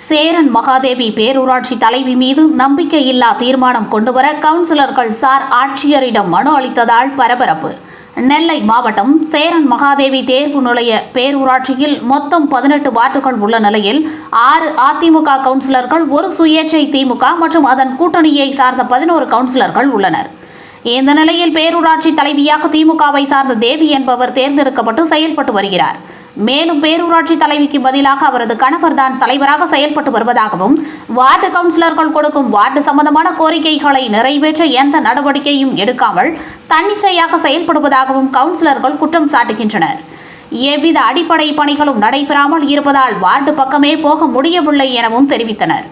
சேரன் மகாதேவி பேரூராட்சி தலைவி மீது நம்பிக்கையில்லா தீர்மானம் கொண்டுவர கவுன்சிலர்கள் சார் ஆட்சியரிடம் மனு அளித்ததால் பரபரப்பு. நெல்லை மாவட்டம் சேரன் மகாதேவி தேர்வு நிலைய பேரூராட்சியில் மொத்தம் பதினெட்டு வார்டுகள் உள்ள நிலையில் ஆறு அதிமுக கவுன்சிலர்கள் ஒரு சுயேட்சை திமுக மற்றும் அதன் கூட்டணியை சார்ந்த பதினோரு கவுன்சிலர்கள் உள்ளனர். இந்த நிலையில் பேரூராட்சி தலைவியாக திமுகவை சார்ந்த தேவி என்பவர் தேர்ந்தெடுக்கப்பட்டு செயல்பட்டு வருகிறார். மேலும் பேரூராட்சி தலைவிக்கு பதிலாக அவரது கணவர் தான் தலைவராக செயல்பட்டு வருவதாகவும் வார்டு கவுன்சிலர்கள் கொடுக்கும் வார்டு சம்பந்தமான கோரிக்கைகளை நிறைவேற்ற எந்த நடவடிக்கையும் எடுக்காமல் தன்னிச்சையாக செயல்படுவதாகவும் கவுன்சிலர்கள் குற்றம் சாட்டுகின்றனர். எவ்வித அடிப்படை பணிகளும் நடைபெறாமல் இருப்பதால் வார்டு பக்கமே போக முடியவில்லை எனவும் தெரிவித்தனர்.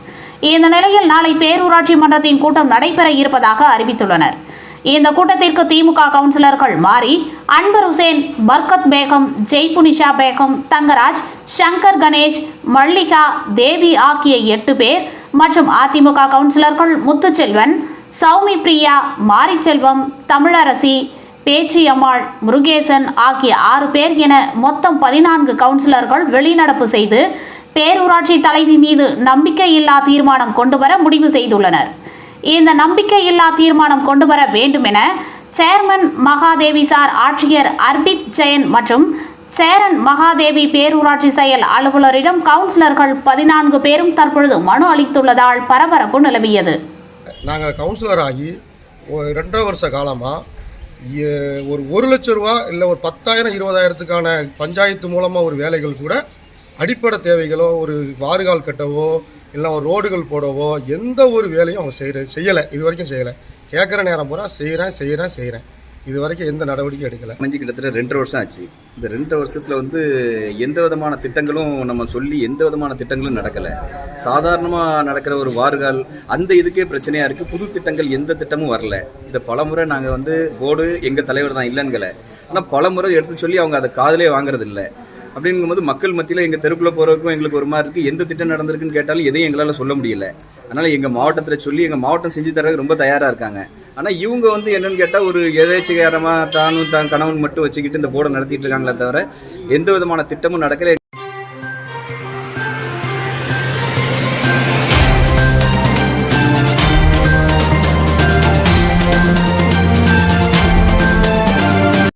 இந்த நிலையில் நாளை பேரூராட்சி மன்றத்தின் கூட்டம் நடைபெற இருப்பதாக அறிவித்துள்ளனர். இந்த கூட்டத்திற்கு திமுக கவுன்சிலர்கள் மாறி அன்பர் ஹுசேன் பர்கத் பேகம் ஜெய்புனிஷா பேகம் தங்கராஜ் சங்கர் கணேஷ் மல்லிகா தேவி ஆகிய எட்டு பேர் மற்றும் அதிமுக கவுன்சிலர்கள் முத்துச்செல்வன் சௌமி பிரியா மாரிச்செல்வம் தமிழரசி பேச்சியம்மாள் முருகேசன் ஆகிய ஆறு பேர் என மொத்தம் பதினான்கு கவுன்சிலர்கள் வெளிநடப்பு செய்து பேரூராட்சி தலைவி மீது நம்பிக்கையில்லா தீர்மானம் கொண்டுவர முடிவு செய்துள்ளனர். இந்த நம்பிக்கையில்லா தீர்மானம் கொண்டுவர வேண்டும் என சேர்மன் மகாதேவி சார் ஆட்சியர் அர்பித் ஜெயன் மற்றும் சேரன் மகாதேவி பேரூராட்சி செயல் அலுவலரிடம் கவுன்சிலர்கள் பதினான்கு பேரும் தற்பொழுது மனு அளித்துள்ளதால் பரபரப்பு நிலவியது. நாங்கள் கவுன்சிலர் ஆகி ஒரு ரெண்டரை வருஷ காலமாக ஒரு ஒரு லட்ச ரூபா இல்லை ஒரு பத்தாயிரம் இருபதாயிரத்துக்கான பஞ்சாயத்து மூலமாக ஒரு வேலைகள் கூட அடிப்படை தேவைகளோ ஒரு வாறுகால் கட்டவோ இல்லை ரோடுகள் போடவோ எந்த ஒரு வேலையும் அவங்க செய்கிற செய்யலை. இது வரைக்கும் செய்யலை. கேட்குற நேரம் பூரா செய்கிறேன் செய்கிறேன் செய்கிறேன் இது வரைக்கும் எந்த நடவடிக்கையும் எடுக்கலை. அமைஞ்சு கிட்டத்தட்ட ரெண்டரை வருஷம் ஆச்சு. இந்த ரெண்டு வருஷத்தில் வந்து எந்த விதமான திட்டங்களும் நம்ம சொல்லி எந்த விதமான திட்டங்களும் நடக்கலை. சாதாரணமாக நடக்கிற ஒரு வார்கால் அந்த இதுக்கே பிரச்சனையாக இருக்குது புது திட்டங்கள் எந்த திட்டமும் வரல. இதை பலமுறை நாங்கள் வந்து போர்டு எங்கள் தலைவர் தான் இல்லைன்னுல ஆனால் பலமுறை எடுத்து சொல்லி அவங்க அதை காதலே வாங்குறது இல்லை அப்படிங்கும்போது மக்கள் மத்தியில் எங்கள் தெருக்குள்ளே போகிறதுக்கும் எங்களுக்கு ஒரு மாதிரி இருக்குது எந்த திட்டம் நடந்திருக்குன்னு கேட்டாலும் எதையும் எங்களால் சொல்ல முடியல. அதனால் எங்கள் மாவட்டத்தில் சொல்லி எங்கள் மாவட்டம் செஞ்சு தரதுக்கு ரொம்ப தயாராக இருக்காங்க. ஆனால் இவங்க வந்து என்னென்னு கேட்டால் ஒரு எதேச்சிகாரமாக தானும் தான் கணவன் மட்டும் வச்சுக்கிட்டு இந்த போர்டை நடத்திட்டு இருக்காங்களே தவிர எந்த விதமான திட்டமும் நடக்கலை.